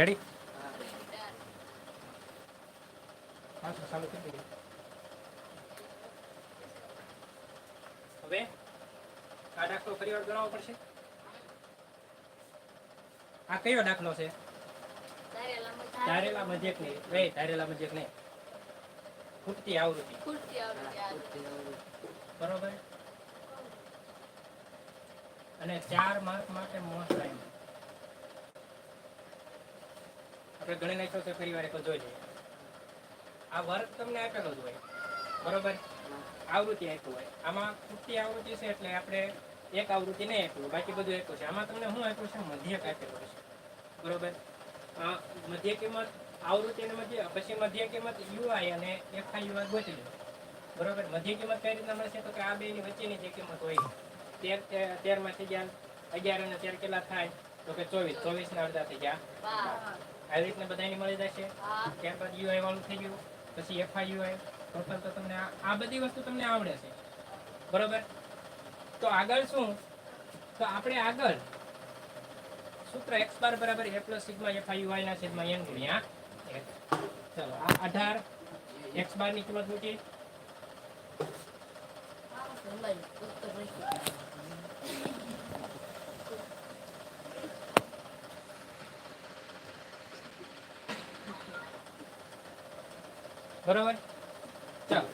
Ready હવે આ દાખલો ફરી વાર ગણાવવો પડશે. આ કયો દાખલો છે? ધારેલા મજેક નહીં. વે ધારેલા મજેક નહીં. ખૂટતી આવૃત્તિ. બરોબર? અને ચાર માર્ક માટે મોસ્ટ ટાઈમ આપણે ગણી નાખ્યો છે, ફરી વાર એક લઈએ. આ વર્ગ તમને આપેલો જ હોય. બરોબર? આવૃત્તિ આપ્યું હોય. આમાં ખૂટતી આવૃત્તિ છે એટલે આપણે એક આવૃત્તિ નહીં આપ્યું બાકી બધું આપ્યું છે. આમાં તમને શું આપ્યું છે? મધ્યક આપેલો છે. બરોબર? મધ્ય કિંમત, આવૃત્તિ અને મધ્ય, પછી મધ્ય કિંમત યુઆઈ અને એફઆઈ યુઆઈ ગોતી લો. બરોબર? મધ્ય કિંમત કઈ રીતના મળશે? તો કે આ બેની વચ્ચેની જે કિંમત હોય. તેર તેરમાંથી ગયા અગિયાર અને તેર કેટલા થાય? તો કે ચોવીસ. ચોવીસ ના અડધા થઈ ગયા. આવી રીતના બધાની મળી જશે. ત્યારબાદ યુઆઈ વાળું થઈ ગયું. પછી એફઆઈ યુઆઈ ટોટલ તો તમને આ બધી વસ્તુ તમને આવડે છે. બરોબર? તો આગળ શું? તો આપણે આગળ સૂત્ર એક્સ બાર બરાબર A plus sigma F I Y ના છેદમાં એન ગુણ્યા ચલો આ અઢાર એક્સ બારની કિંમત મૂકી બરોબર? ચાલો.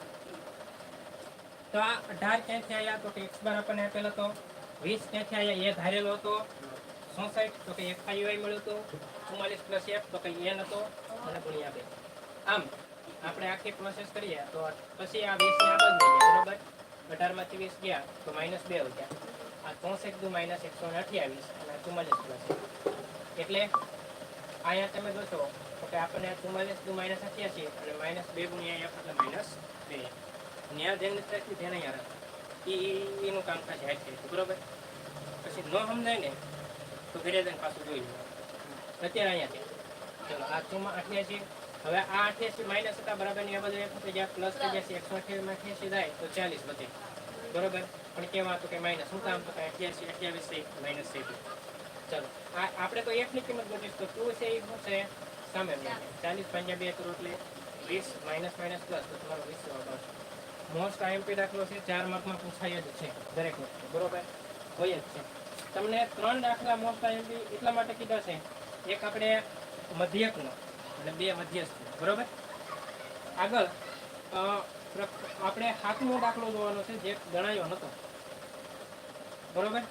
તો આ અઢાર ક્યાંથી આવ્યા તો કે એક્સ બાર આપણને આપેલો હતો. વીસ ક્યાંથી આવ્યા એ ધારેલો હતો. ચોસઠ તો કે એક ફાઈવ મળ્યો હતો. ચુમ્માલીસ પ્લસ એફ તો કે એન હતો. અને ગુણ્યા બે. આમ, આપણે આખી પ્રોસેસ કરીએ, તો પછી આ વીસ ને આગળ થઈ ગયા બરોબર? અઢારમાંથી ગયા, તો માઇનસ બે ગયા. આ ચોસઠ દુ માઇનસ એકસો ને અઠ્યાવીસ અને ચુમ્માલીસ પ્લસ એટલે, અહીંયા તમે જોશો કે આપણને ચુમ્માલીસ દુ માઇનસ અઠ્યાસી અને માઇનસ બે ગુણ્યા એક એટલે માઇનસ બે. ન્યા જેને રાખ્યું ધ્યાન અહીંયા એ એનું કામ થશે હાથ કરી બરોબર? પછી ન સમજાય ને, તો ઘરે જઈને પાછું જોઈ લો. અત્યારે અહીંયા છે. ચલો, આ ચુમ્મા અઠ્યાસી હવે આ અઠ્યાસી માઇનસ હતા, બરાબર? ની આ બધું એક થઈ ગયા પ્લસ થઈ જશે એકસો અઠ્યાવીસ અઠ્યાસી થાય તો ચાલીસ વધે. બરોબર? પણ કેવા હતું કે માઇનસ શું કામ તો કે અઠ્યાસી અઠ્યાવીસ થઈ માઇનસ થઈ ગયું ચલો, આ, આપણે તો એકની કિંમત ગોતીશ, તો ટુ છે એ શું છે? ચાલીસ પંજા બે કરો એટલે વીસ માઇનસ માઇનસ પ્લસ તો તમારો વીસ જવાબ આવશે. મોસ્ટ આઈએમપી દાખલો છે, ચાર માર્કમાં પૂછાય જ છે, દરેક વખતે, બરોબર? હોય જ છે. તમને ત્રણ દાખલા મોસ્ટ આઈએમપી એટલા માટે કીધા છે. એક આપણે મધ્યકનો, અને બે મધ્યસ્થ, બરોબર? આગળ આપણે હાથનો દાખલો જોવાનો છે, જે ગણાયો નતો. બરોબર?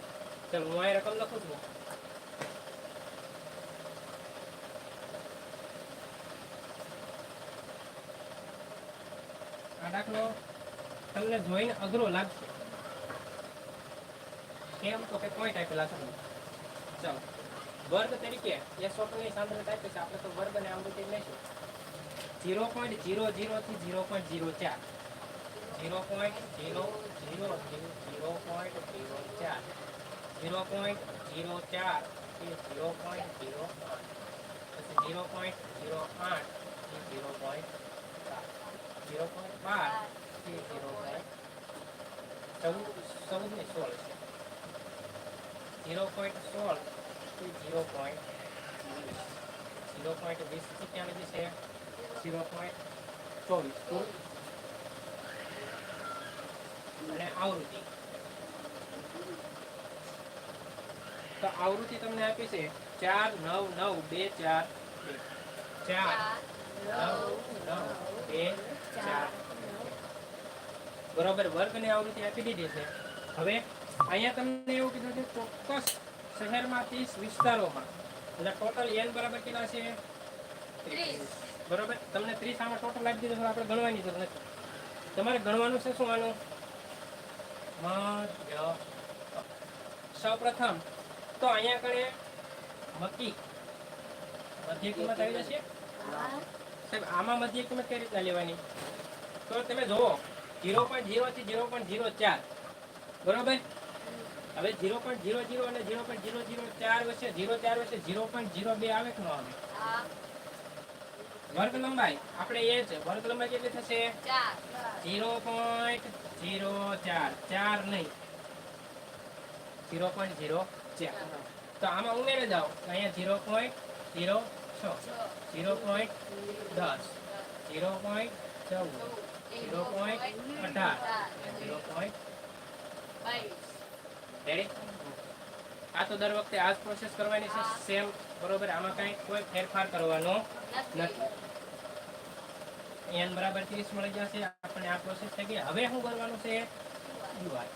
ચાલો, હું અહીં રકમ લખું છું. આ તમને જોઈને અઘરો લાગશે. કેમ તો કે પોઈન્ટ આપેલા છે ચાલો. વર્ગ તરીકે એ સ્વપ્નની સાંદ્રતા આપી છે. આપણે તો વર્ગ અને આવૃત્તિ લઈશું. ઝીરો પોઈન્ટ ઝીરો ઝીરો થી ઝીરો પોઈન્ટ ઝીરો ચાર. Zero point zero zero zero point zero ચાર. ઝીરો પોઈન્ટ ઝીરો ચારથી ઝીરો પોઈન્ટ ઝીરો પછી ઝીરો પોઈન્ટ ઝીરો આઠથી ઝીરો પોઈન્ટ ઝીરો આવૃત્તિ તો આવૃત્તિ તમને આપી છે ચાર, નવ નવ, બે, ચાર ચાર, નવ નવ, બે ચાર બરોબર વર્ગની આવૃત્તિ આપી દીધી છે. હવે અહીંયા તમને એવું કીધું છે ચોક્કસ શહેરમાં ત્રીસ વિસ્તારોમાં. એટલે ટોટલ એન બરાબર કેટલા છે? બરોબર તમને ત્રીસ આમાં ટોટલ આપી દીધું આપણે ગણવાની જરૂર નથી. તમારે ગણવાનું છે શું આનું? સૌ સૌપ્રથમ તો અહીંયા આગળ મકી મધ્ય કિંમત આવી જશે? સાહેબ આમાં મધ્ય કિંમત કઈ રીતના લેવાની? તો તમે જુઓ ઝીરો પોઈન્ટ ઝીરો થી ઝીરો પોઈન્ટ ઝીરો ચાર. બરોબર? હવે ઝીરો પોઈન્ટ ઝીરો ઝીરો અને ઝીરો પોઈન્ટ ઝીરો ઝીરો ચાર વચ્ચે ઝીરો ચાર વચ્ચે ઝીરો પોઈન્ટ ઝીરો બે આવે કે ન આવે? વર્ગ લંબાઈ આપણે એ છે વર્ગ લંબાઈ કેટલી થશે? ઝીરો પોઈન્ટ ઝીરો ચાર. ચાર નહીં. ઝીરો પોઈન્ટ ઝીરો ચાર. તો આમાં ઉમેરે જાઓ અહીંયા ઝીરો પોઈન્ટ ઝીરો છ ઝીરો પોઈન્ટ દસ ઝીરો પોઈન્ટ ચૌદ ઝીરો પોઈન્ટ અઢાર ઝીરો પોઈન્ટ રેડી આ તો દર વખતે આ જ પ્રોસેસ કરવાની છે. સેમ બરોબર? આમાં કાંઈ કોઈ ફેરફાર કરવાનો નથી. એન બરાબર 30 મળી જશે. આપણે આ પ્રોસેસ થઈ ગઈ. હવે શું કરવાનું છે? યુઆઈ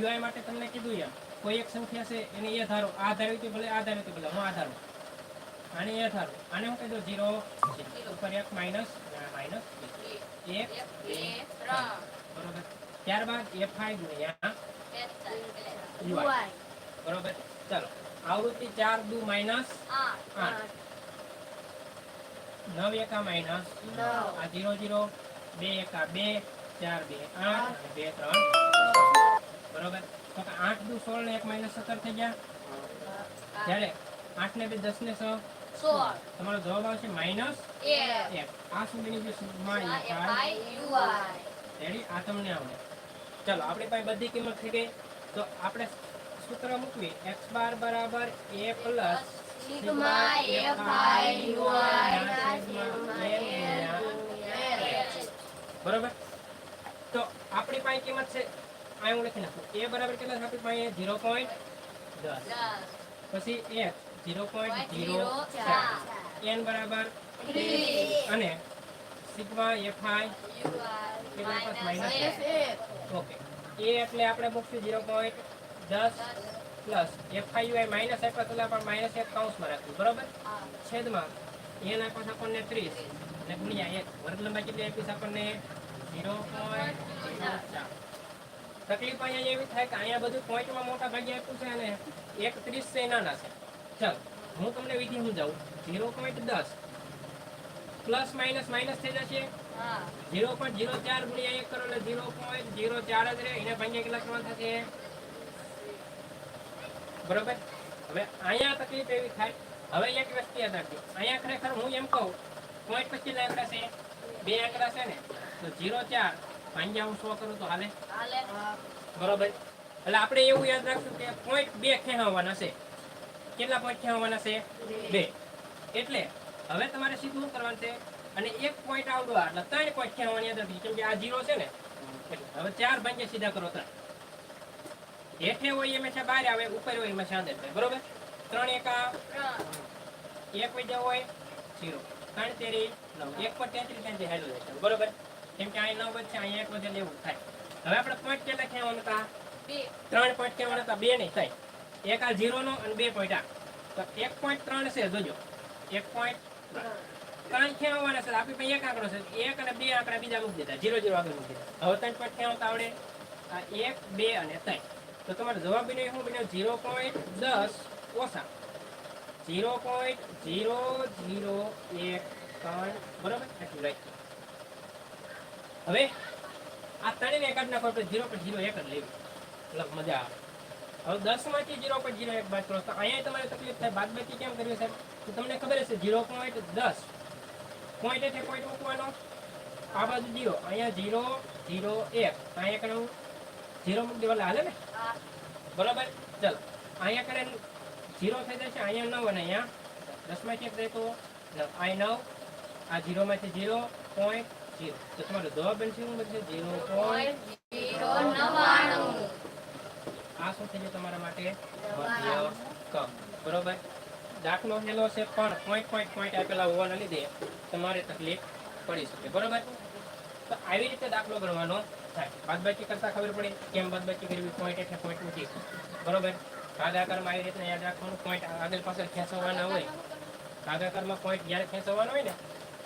યુઆઈ માટે તમને કીધું એમ. કોઈ એક સંખ્યા છે એને એ ધારો. આ ધારવી ભલે આ ધારવી ભલે. હું આ ધારું. આને એ ધારું આને હું કહી દઉં ઝીરો ઉપર એક માઇનસ માઇનસ એક બરોબર. ત્યારબાદ એફ આઈ ગુણ્યા યુઆઈ. બરોબર. ચાલો. આવૃત્તિ ચાર દુ માઇનસ નવ એકા માઇનસ. આ ઝીરો જીરો બે એકા બે. ચાર બે આઠ બે ત્રણ. બરોબર. તો આઠ દુ સોળ ને એક માઇનસ સત્તર થઈ ગયા. જ્યારે આઠ ને બે દસ ને છ. તમારો જવાબ આવશે માઇનસ એફ આ સુધીની જે રેડી આ તમને આવડે. ચાલો આપણી પાસે બધી કિંમત થઈ ગઈ તો આપણે સૂત્ર મૂકવી એક્સ બાર બરાબર એ પ્લસ બરોબર? તો આપણી પાસે કિંમત છે આ હું લખી નાખું. એ બરાબર કેટલા છે? આપણી પાસે ઝીરો પોઈન્ટ દસ. પછી એક ઝીરો પોઈન્ટ ઝીરો ચાર એન બરાબર અને સિગ્મા એફ આઈ કેટલા પાસે માઇનસ ઓકે એ એટલે આપણે મૂકશું ઝીરો પોઈન્ટ દસ plus F I U minus આપ્યા તો આપણે માઇનસ એક કાઉન્સમાં રાખ્યું બરોબર? છેદમાં એન આપ્યા છે આપણને ત્રીસ. અને ગુણ્યા એક. વર્ગ લંબાઈ કેટલી આપી છે આપણને? ઝીરો પોઈન્ટ ચાર. તકલીફ અહીંયા એવી થાય કે અહીંયા બધું પોઈન્ટમાં મોટા ભાગે આપ્યું છે અને એક ત્રીસ છે એ નાના છે. ચાલ હું તમને વિધિ સમજાવું. ઝીરો પોઈન્ટ દસ. પ્લસ માઇનસ માઇનસ થઈ જશે. ઝીરો પોઈન્ટ ઝીરો ચાર ગુણ્યા એક કરો એટલે ઝીરો પોઈન્ટ ઝીરો ચાર જ રહે. એને ભાગ્યા કેટલા કરવાના થશે? બરોબર? હવે અહીંયા તકલીફ એવી થાય. હવે એક વ્યક્તિ યાદ અહીંયા ખરેખર હું એમ કહું પોઈન્ટ પછી આંકડા છે. બે આંકડા છે ને તો ઝીરો ચાર ભાગ્યા હું સો કરું તો હાલે? બરોબર? એટલે આપણે એવું યાદ રાખશું કે પોઈન્ટ બે ખેંચવાના છે. કેટલા પોઈન્ટ ખેંચવાના છે? બે. એટલે હવે તમારે સીધું કરવાનું છે? અને એક પોઈન્ટ આવડો આ એટલે ત્રણ પોઈન્ટ ખેંચવાની યાદ કેમ કે આ જીરો છે ને? હવે ચાર ભાગ્યા સીધા કરો ત્રણ. હેઠે હોય એમ છે બહાર આવે ઉપર હોય એમાં સાંદર થાય. બરોબર? ત્રણ એકા એક વૈદ્ય હોય જીરો ત્રણ તેરી નવ. એક પર તેત્રીસ ત્યાં હેલો જશે બરોબર? કેમ કે અહીં નવ વચ્ચે અહીંયા એક વધે એવું થાય. હવે આપણે પોઈન્ટ કેટલા ખેવાનું હતા? ત્રણ પોઈન્ટ ખેવાના હતા. બે નહીં થાય. એક આ ઝીરો નો અને બે પોઈન્ટ આ. તો એક પોઈન્ટ ત્રણ છે, જોજો. એક પોઈન્ટ ત્રણ. ખેવાના છે, આપણી પાસે એક આંકડો છે. એક અને બે આંકડા બીજા મૂકી દીધા. ઝીરો ઝીરો આગળ મૂકી દીધા. હવે ત્રણ પોઈન્ટ ખેવાતા આવડે. આ એક, બે અને ત્રણ. તો તમારો જવાબ બન્યો શું બન્યો? ઝીરો પોઈન્ટ દસ ઓછા. ઝીરો પોઈન્ટ ઝીરો ઝીરો એક ત્રણ. બરોબર? એટલું રાઈટ હવે આ ત્રણેય એકાદ નાખો, આપણે ઝીરો પોઈન્ટ ઝીરો એક જ લેવી મજા આવે. હવે દસમાંથી ઝીરો પોઈન્ટ ઝીરો એક બાદ કરો. તો અહીંયા તમારે તકલીફ થાય. બાદ બાકી કેમ કરવી સાહેબ? તો તમને ખબર હશે ઝીરો પોઈન્ટ દસ. પોઈન્ટ એટલે પોઈન્ટ મૂકવાનો. આ બાજુ ઝીરો અહીંયા ઝીરો ઝીરો એક. અહીંયા કણ ઝીરો મૂકી દેવા હાલે ને? બરોબર? ચાલો. અહીંયા કરે ઝીરો થઈ જશે. અહીંયા નવ અને અહીંયા દસમાંથી એક તો નવ અહીં નવ. આ ઝીરોમાંથી ઝીરો પોઈન્ટ ઝીરો તો તમારો જવાબ બનશે શું બનશે? ઝીરો પોઈન્ટ આ શું થઈ જાય તમારા માટે? બરોબર? દાખલો હેલો છે પણ પોઈન્ટ પોઈન્ટ પોઈન્ટ આપેલા હોવાના લીધે તમારે તકલીફ પડી શકે. બરોબર? તો આવી રીતે દાખલો ગણવાનો થાય. બાદબાકી કરતા ખબર પડે કેમ બાદબાકી કરવી? પોઈન્ટ એટલે પોઈન્ટ મૂકી બરોબર? ભાગાકારમાં આવી રીતના યાદ રાખવાનું. પોઈન્ટ આગળ પાછળ ખેંચવાના હોય. ભાગાકારમાં પોઈન્ટ જ્યારે ખેંચવાનો હોય ને,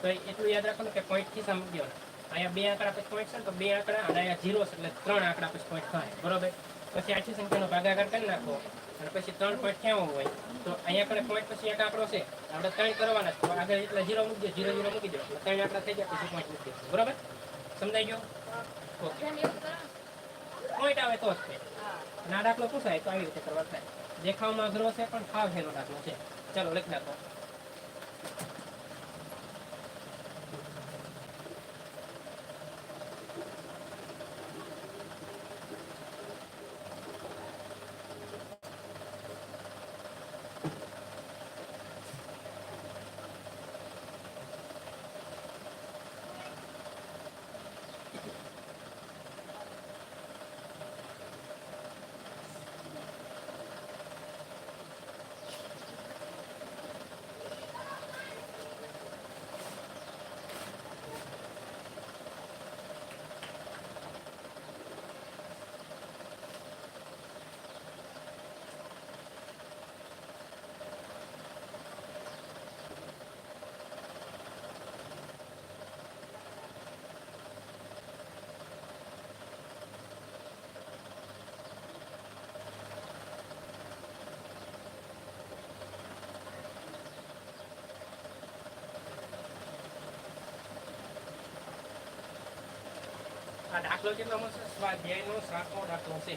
તો એટલું યાદ રાખવાનું કે પોઈન્ટથી ખિસ્સા મૂકી અહીંયા બે આંકડા પછી પોઈન્ટ છે ને, તો બે આંકડા અને અહીંયા ઝીરો છે એટલે ત્રણ આંકડા પછી પોઈન્ટ થાય. બરોબર? પછી આઠી સંખ્યાનો ભાગાકાર કરી નાખો. અને પછી ત્રણ પોઈન્ટ ક્યાં હોય. તો અહીંયા આપણે પોઈન્ટ પછી એક આંકડો છે. આપણે ત્રણ કરવાના તો આગળ એટલે ઝીરો મૂકી દો ઝીરો ઝીરો મૂકી દો. ત્રણ આંકડા થઈ ગયા, પછી પોઈન્ટ મૂકી દો. બરાબર? સમજાઈ ગયો? ઓકે. પોઈન્ટ આવે તો જ છે. ના દાખલો પૂછાય તો આવી રીતે કરવા થાય. દેખાવમાં અઘરો છે પણ ફાવ હેલો દાખલો છે. ચાલો લખી નાખો. આ દાખલો કેટલો સ્વાધ્યાયનો સાતમો દાખલો છે.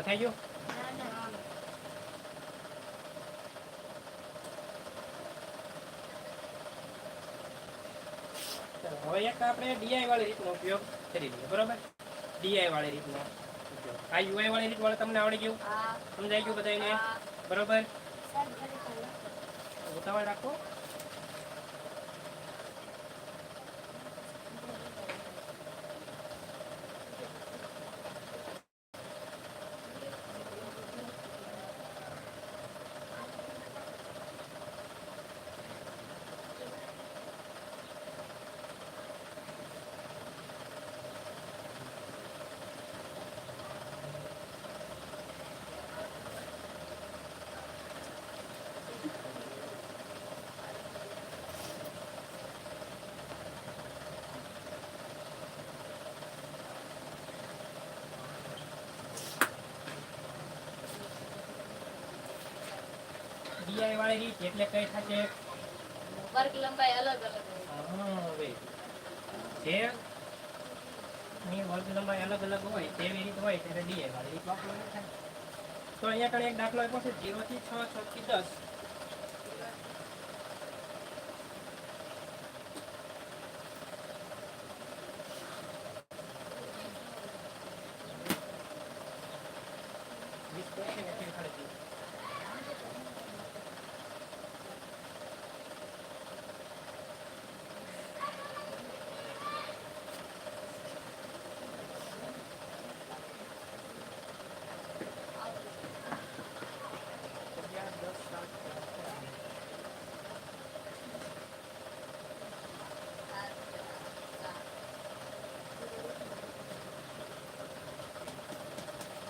લખાઈ ગયું ચાલો, હવે એક આપણે ડીઆઈ વાળી રીતનો ઉપયોગ કરી લઈએ બરોબર? ડીઆઈ વાળી રીતનો ઉપયોગ. આ યુઆઈ વાળી રીત વાળા તમને આવડી ગયું? સમજાઈ ગયું બધાને બરોબર? ઉતાવળ રાખો ડીઆઈ વાળી રીત એટલે કઈ થશે વર્ગ લંબાઈ અલગ અલગ હોય. હા, હવે. જે ની વર્ગ લંબાઈ અલગ અલગ હોય તેવી રીત હોય ત્યારે ડીએ વાળી રીત વાપરવાની થાય. તો અહીંયા કણે એક દાખલો આપ્યો છે 0 થી 6 6 થી 10 વીસ તો છે ને, એટલે ખાલી અગિયાર, દસ, સાત,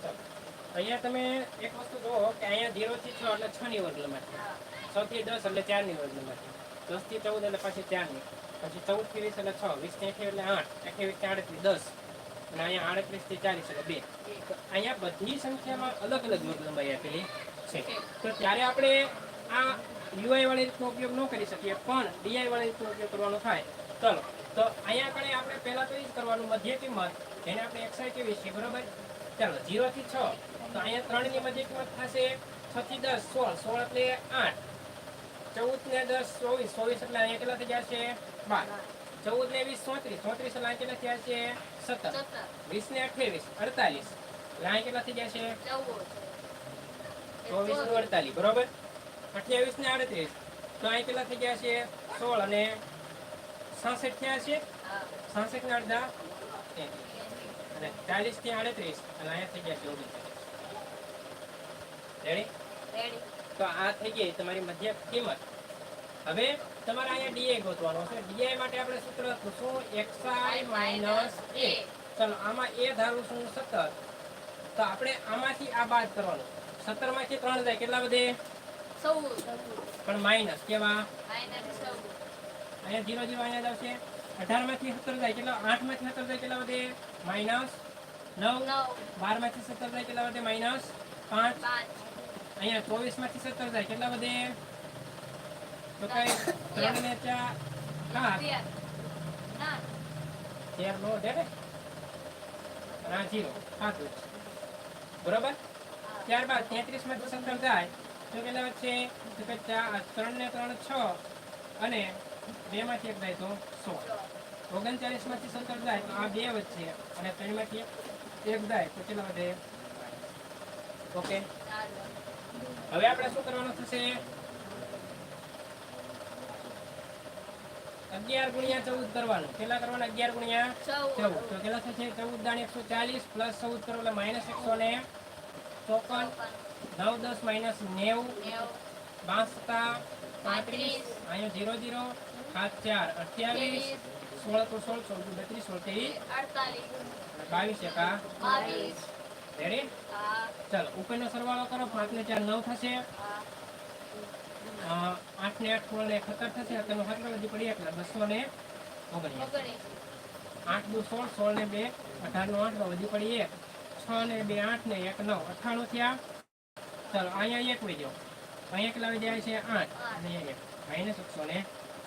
આઠ, અહીંયા તમે એક વસ્તુ જુઓ કે અહીંયા 0 થી છ એટલે છ ની વર્ગ લંબાઈ છ થી દસ એટલે ચારની વર્ગ લંબાઈ દસથી ચૌદ એટલે પાછી ચારની. પછી ચૌદથી વીસ એટલે છ, વીસથી અઠ્યાવીસ એટલે આઠ અઠ્યાવીસથી આડત્રીસ, દસ. અને અહીંયા આડત્રીસથી ચાલીસ એટલે બે. અહીંયા બધી સંખ્યામાં અલગ અલગ વર્ગ લંબાઈ આપેલી છે. તો ત્યારે આપણે આ યુઆઈ વાળી રીતનો ઉપયોગ ન કરી શકીએ, પણ ડીઆઈ વાળી રીતનો ઉપયોગ કરવાનો થાય. ચલો. તો અહીંયા આપણે આપણે પહેલા તો એ જ કરવાનું મધ્ય. કિંમત એને આપણે એક્સાઈ કેવી છે બરોબર? ચાલો 0 થી 6 તો અહીંયા 3 ની મધ્ય કિંમત થશે 6 થી 10 16 16 એટલે 8 ચૌદ ને દસ ચોવીસ. ચોવીસ એટલે અહીંયા કેટલા થઈ છે બાર. ચૌદ ને વીસ ચોત્રીસ. ચોત્રીસ એટલે કેટલા થયા છે સત્તર. વીસ ને અઠ્યાવીસ. અડતાલીસ. એટલે કેટલા થઈ ગયા છે ચોવીસનું અડતાલીસ. બરોબર? અઠ્યાવીસ ને આડત્રીસ. તો અહીં કેટલા થઈ ગયા છે સોળ અને સાસઠ થયા છે? સાસઠ ને અડધા. અને ચાલીસથી આડત્રીસ અને અહીંયા થઈ ગયા છે ઓગણચાલીસ. રેડી રેડી તો આ થઈ ગઈ તમારી મધ્ય કિંમત. હવે તમારે અહીંયા ડીએ ગોતવાનો છે. ડીઆઈ માટે આપણે સૂત્ર હતું શું એક્સઆઈ માઇનસ એ ચલો આમાં એ ધારું છું સત્તર. તો આપણે આમાંથી આ બાદ કરવાનું. સત્તરમાંથી ત્રણ જાય કેટલા વધે? ચૌદ. પણ માઇનસ કેવા? અહીંયા જીરો જીરો અહીંયા જ આવશે. અઢારમાંથી સત્તર જાય કેટલા? આઠમાંથી સત્તર જાય કેટલા વધે? માઇનસ નવ? નવ. બારમાંથી સત્તર જાય કેટલા વધે? માઇનસ પાંચ? અહીંયા ચોવીસમાંથી સત્તર જાય કેટલા વધે? તો કઈ ત્રણ ને ચાર. સાત. તેર. ના. દે ને ના જીરો. જ. બરોબર? ત્યારબાદ તેત્રીસમાંથી સત્તર જાય તો કેટલા વધશે? તો કે ચાર ત્રણ ને ત્રણ છ. અને બે માંથી એક જાય તો સોળ. ઓગણચાલીસમાંથી સત્તર જાય તો આ બે વચ્ચે અને ત્રણમાંથી એક જાય તો કેટલા વધે? ઓકે. હવે આપણે શું કરવાનું થશે? અગિયાર ગુણ્યા ચૌદ કરવાનું. કેટલા કરવાના? અગિયાર ગુણ્યા ચૌદ. ચૌદ. તો કેટલા થશે? ચૌદ દાણ એકસો ચાલીસ પ્લસ ચૌદ કરો એટલે માઇનસ એકસો ને ચોપન. નવ દસ માઇનસ નેવું. નેવું. બાસતા પાંત્રીસ. અહીંયા જીરો જીરો સાત ચાર. અઠ્યાવીસ. સોળ તો સોળ સોળ દુ બત્રીસ સોળ અડતાલીસ બાવીસ એકા રેડી ચાલો, ઉપરનો સરવાળો કરો પાંચ ને ચાર નવ થશે. આઠ ને આઠ સોળ ને સત્તર થશે તેનો સત્તર હજી પડી એટલે બસો ને ઓગણીસ આઠ દુ સોળ સોળ ને બે અઢાર નો આઠ હજી પડી એક. છ ને બે, આઠ ને એક, નવ અઠાણું થયા. ચાલો, અહીંયા એક વહી જાઓ અહીંયા કેટલા વહી જાય છે આઠ. અને અહીંયા એક. માઇનસ એકસો ને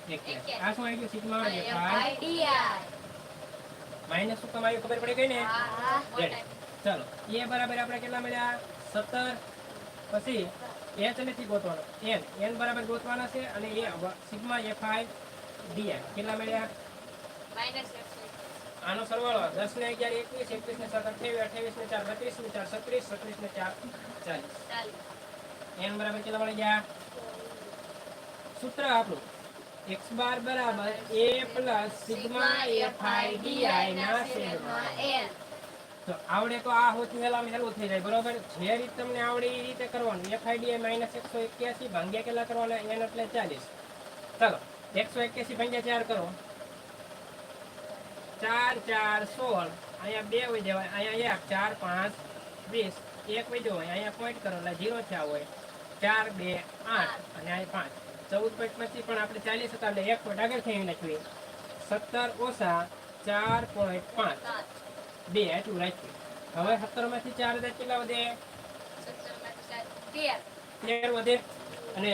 આ શું આવી ગયું સિગ્મા એફઆઈ આઈડિયા. માઇનસ શું કમાયું ખબર પડી ગઈ ને હા હા. ચાલો. એ બરાબર આપણે કેટલા મળ્યા? સત્તર. પછી એચ નથી ગોતવાનો. એન એન બરાબર ગોતવાના છે અને એ સિગ્મા એફઆઈ ડીએન કેટલા મળ્યા? આનો સરવાળો દસ ને અગિયાર એકવીસ એકવીસ ને સાત અઠાવીસ અઠ્યાવીસ ને ચાર બત્રીસ ને ચાર સત્રીસ છત્રીસ ને ચાર ચાલીસ. એન બરાબર કેટલા મળી ગયા? સૂત્ર આપણું. એક્સ બાર બરાબર A plus sigma F I D I ના છેદમાં એન તો આવડે તો આ હોતું હેલા હેલું થઈ જાય, બરોબર? જે રીત તમને આવડે એ રીતે કરવાનું. એફઆઈડીઆઈ માઇનસ એકસો એક્યાસી, ભાગ્યા કેટલા કરવાના? એન એટલે ચાલીસ. ચાલો એકસો એક્યાસી ભાંગ્યા ચાર કરો. ચાર ચાર, સોળ. અહીંયા બે વહી જવાય, અહીંયા એક, ચાર, પાંચ, વીસ. એક વહી જવાય અહીંયા પોઈન્ટ કરો, એટલે જીરો થયા હોય. ચાર, બે, આઠ. અને અહીંયા પાંચ. ચૌદ પોઈન્ટ પછી પણ આપણે ચાલીસ હતા એટલે એક પોઈન્ટ આગળ થઈ નાખીએ. સત્તર ઓછા ચાર પોઈન્ટ પાંચ. બે એટલું રાખ્યું. હવે સત્તરમાંથી ચાર હજાર કેટલા વધે? તેર. વધે. અને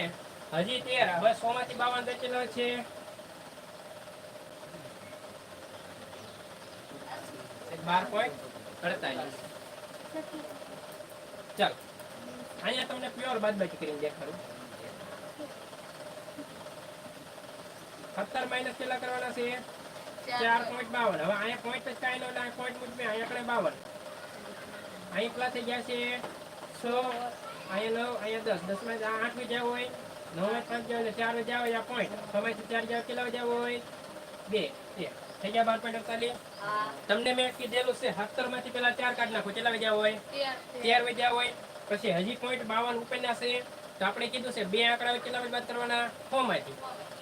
હજી તેર હવે સો માંથી બાવન હજાર કેટલા છે બાર પોઈન્ટ અડતાલીસ. ચાલો. અહીંયા તમને પ્યોર બાદબાકી કરીને દેખાડું. સત્તર માઇનસ કેટલા કરવાના છે? ચાર. પોઈન્ટ બાવન. હવે અહીંયા પોઈન્ટ જ કાંઈ નો એટલે પોઈન્ટ મૂકીએ અહીંયા આપણે બાવન. અહીં કેટલા થઈ ગયા છે સો અહીંયા નવ અહીંયા દસ. દસમાં આઠ વજ્યા હોય નવમાં પાંચ જાવ એટલે ચાર વજ્યા હોય પોઈન્ટ છ માંથી ચાર જાવ કેટલા વજ્યા હોય? બે બે. થઈ ગયા બાર પોઈન્ટ અડતાલીસ? તમને મેં કીધેલું છે સત્તરમાંથી પેલા ચાર કાઢ નાખો. કેટલા વજ્યા હોય? તેર. તેર હોય. પછી હજી પોઈન્ટ બાવન ઉપરના છે. તો આપણે કીધું છે બે આંકડા કેટલા વજ્યા બાદ કરવાના? છ માંથી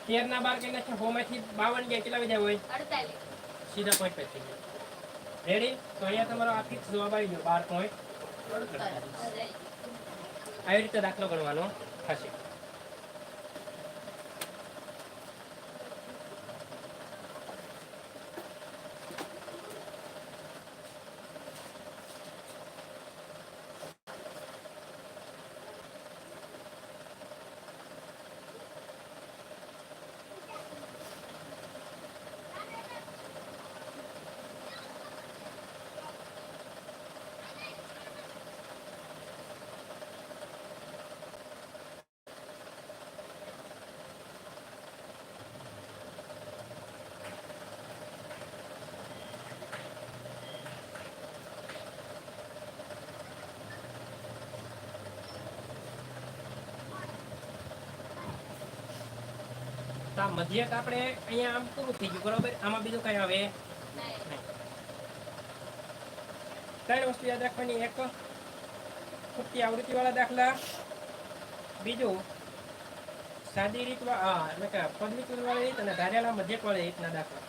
તેર ના બાર કરી છે હોમે થી બાવન ગયા કેટલા વજ્યા હોય? સીધા પોઈન્ટ પર થઈ ગયા. રેડી તો અહીંયા તમારો આ ફિક્સ જવાબ આવી ગયો બાર પોઈન્ટ આવી રીતે દાખલો ગણવાનો થશે. તો આ મધ્યક આપણે અહીંયા આમ પૂરું થઈ ગયું, બરોબર? આમાં બીજું કઈ આવે. ત્રણ વસ્તુ યાદ રાખવાની, એક ખૂટતી આવૃત્તિ વાળા દાખલા, બીજું સાદી રીત એટલે કે પદવિત વાળી રીત અને ધારેલા મધ્યક વાળી રીતના દાખલા.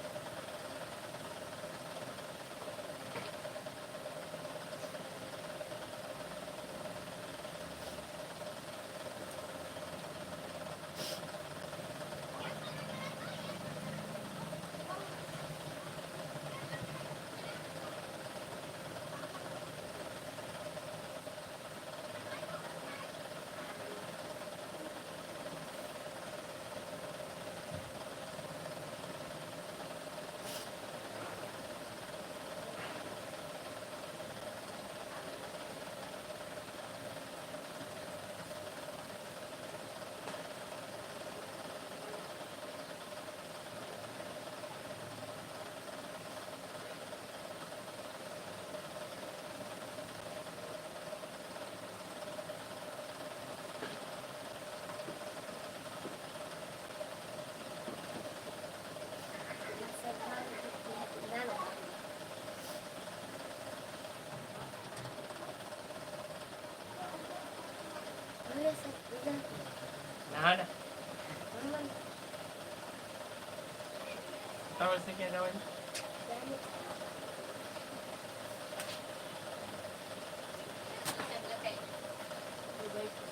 ના ના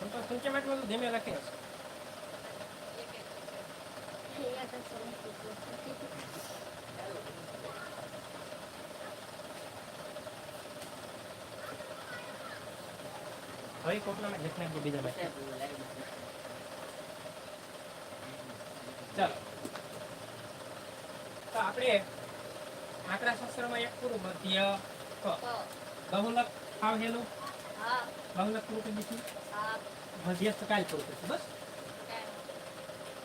એમ સંખ્યા માટે બધું ધીમે લખી. હવે કોકનામાં લેખ નાખજો બીજા ભાઈ ચાલો. તો આપણે આંકડા એક પૂરું મધ્ય ક બહુલક ફાવેલું બહુલક પૂરું કરી મધ્યસ્થ કાલ પૂરું કરીશું બસ? એમ.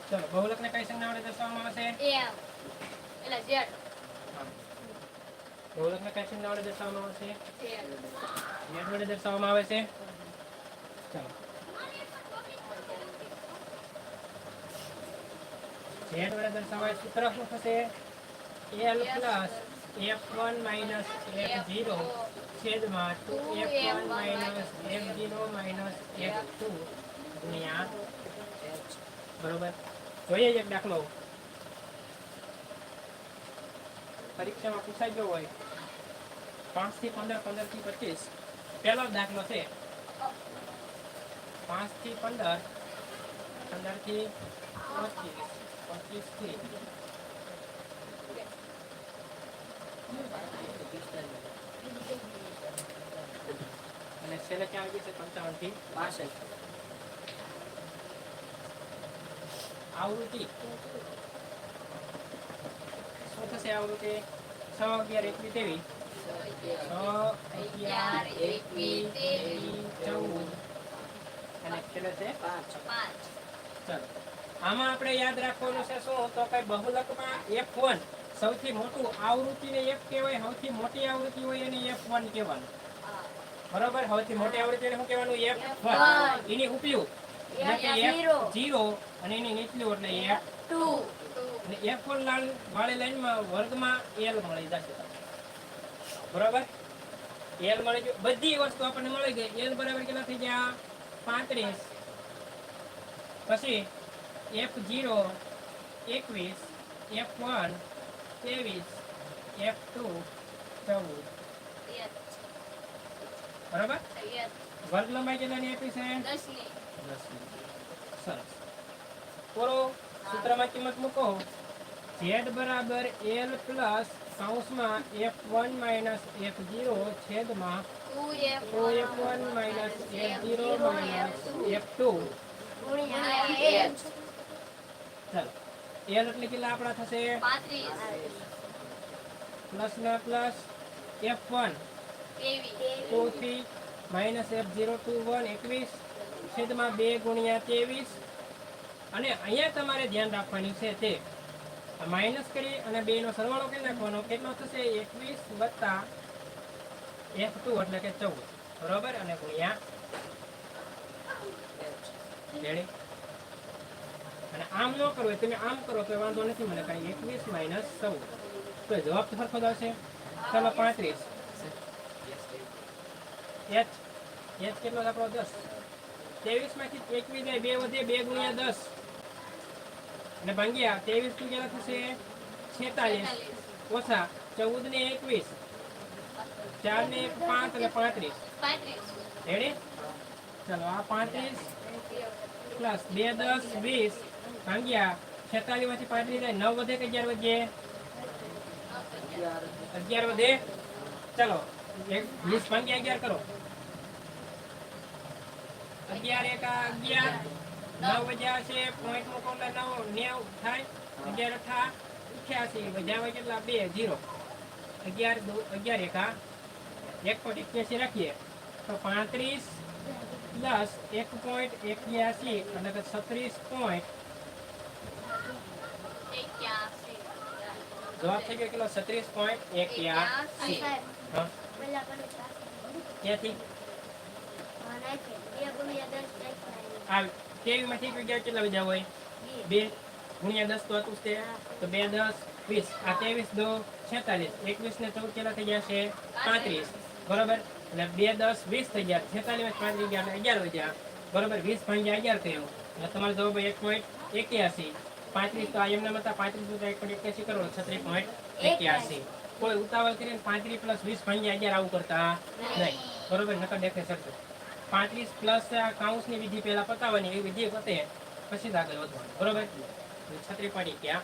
ચલો બહુલકને કઈ સંજ્ઞા દર્શાવવામાં આવશે. એટલે ઝેડ. બહુલકને કઈ સંજ્ઞા વડે દર્શાવવામાં આવશે? ઝેડ. વડે દર્શાવવામાં આવે છે? ઝેડ વડે દર્શાવાય સૂત્ર શું થશે? L plus F one minus F zero છેદમાં two F one minus F zero minus F two ગુણ્યા બરોબર? જોઈએ એક દાખલો. પરીક્ષામાં પૂછાઈ ગયો હોય. પાંચથી પંદર પંદરથી પચીસ. પહેલો દાખલો છે. પાંચથી પંદર પંદરથી પચીસ. અને છેલ્લે ક્યાં આવી છે? પંચાવનથી? બાસઠ. આવૃત્તિ. શું થશે આવૃત્તિ? છ અગિયાર એકવી તેવી. છ અગિયાર એકવી તેવી ચૌદ. અને છેલ્લે છે? પાંચ. ચાલો. આમાં આપણે યાદ રાખવાનું છે શું? તો કે બહુલકમાં એફ વન સૌથી મોટું આવૃત્તિને એફ કહેવાય સૌથી મોટી આવૃત્તિ હોય એને એફ વન કહેવાનું. બરોબર? સૌથી મોટી આવૃત્તિને શું કહેવાનું? એફ વન એની અને નીચલું એટલે એફ ટુ. અને એફ વન વાળી લાઈનમાં વર્ગમાં એલ મળી જશે. બરોબર? એલ મળી ગયું. બધી વસ્તુ આપણને મળી ગઈ. એલ બરાબર કેટલા થઈ ગયા? પાંત્રીસ. પછી એફ ઝીરો એકવીસ એફ વન ત્રેવીસ એફ ટુ ચૌદ Yes. બરાબર Yes. વર્ગ લંબાઈ કેટલાની આપી છે દસની. દસની. સરસ પૂરો સૂત્રમાં કિંમત મૂકો ઝેડ બરાબર એલ પ્લસ કૌંસમાં F one minus F zero છેદમાં two F two F one minus F zero minus F two ગુણ્યા એચ. એટલે કેટલા આપણા થશે? પ્લસ ના plus F one. Two three minus F zero two one, એકવીસ. છેદમાં બે ગુણ્યા ત્રેવીસ. અને અહીંયા તમારે ધ્યાન રાખવાની છે તે. માઇનસ કરી અને બે નો સરવાળો કરી નાખવાનો. કેટલો થશે? એકવીસ વત્તા એફ ટુ એટલે કે ચૌદ. બરોબર? અને ગુણ્યા. અને આમ ન કરો તમે આમ કરો તો વાંધો નથી મને કાંઈ એકવીસ માઇનસ ચૌદ. તો જવાબ સરખો જ આવશે. ચાલો પાંત્રીસ. એચ એચ કેટલો આપણો? દસ. ત્રેવીસમાંથી એકવીસ જાય, બે વધે, બે ગુણ્યા દસ. અને ભાંગ્યા ત્રેવીસનું કેટલા થશે? છેતાલીસ. ઓછા, ચૌદ ને એકવીસ. ચાર ને પાંચ અને પાંત્રીસ. રેડી ચાલો, આ પાંત્રીસ. પ્લસ બે, દસ, વીસ. બે જીરો અગિયાર અગિયાર એકા એક પોઈન્ટ એક્યાસી રાખીએ. તો પાંત્રીસ પ્લસ એક પોઈન્ટ એક્યાસી એટલે કે છત્રીસ પોઈન્ટ જવાબ થઈ ગયો કેટલો? છત્રીસ પોઈન્ટ એક્યાસી હા? ત્યાંથી? આ તેવી માંથી અગિયાર કેટલા વધ્યા હોય? બે. ગુણ્યા દસ તો હતું તે. તો બે દસ વીસ. આ ત્રેવીસ દો છેતાલીસ. એકવીસ ને ચૌદ કેટલા થઈ ગયા છે? પાંત્રીસ. બરોબર? એટલે બે દસ વીસ થઈ ગયા. છેતાલીસ પાંત્રીસ ગયા. એટલે અગિયાર વધ્યા. બરોબર? વીસ ભાગ્યા અગિયાર થયું. તમારો જવાબ એક પોઈન્ટ એક્યાસી. પાંત્રીસ તો એમના મતા પાંત્રીસ એક પોઈન્ટ એક્યાસી કરો છત્રીસ પોઈન્ટ એક્યાસી. કોઈ ઉતાવળ કરીને પાંત્રીસ પ્લસ વીસ ભાગ્યા અગિયાર આવું કરતા નહીં. બરોબર? નકર દેખે સરખું. પાંત્રીસ પ્લસ કાઉન્સની વિધિ પહેલા પતાવવાની એ વિધિ પતે પછી આગળ વધવાનું. બરોબર? છત્રી પડી ગયા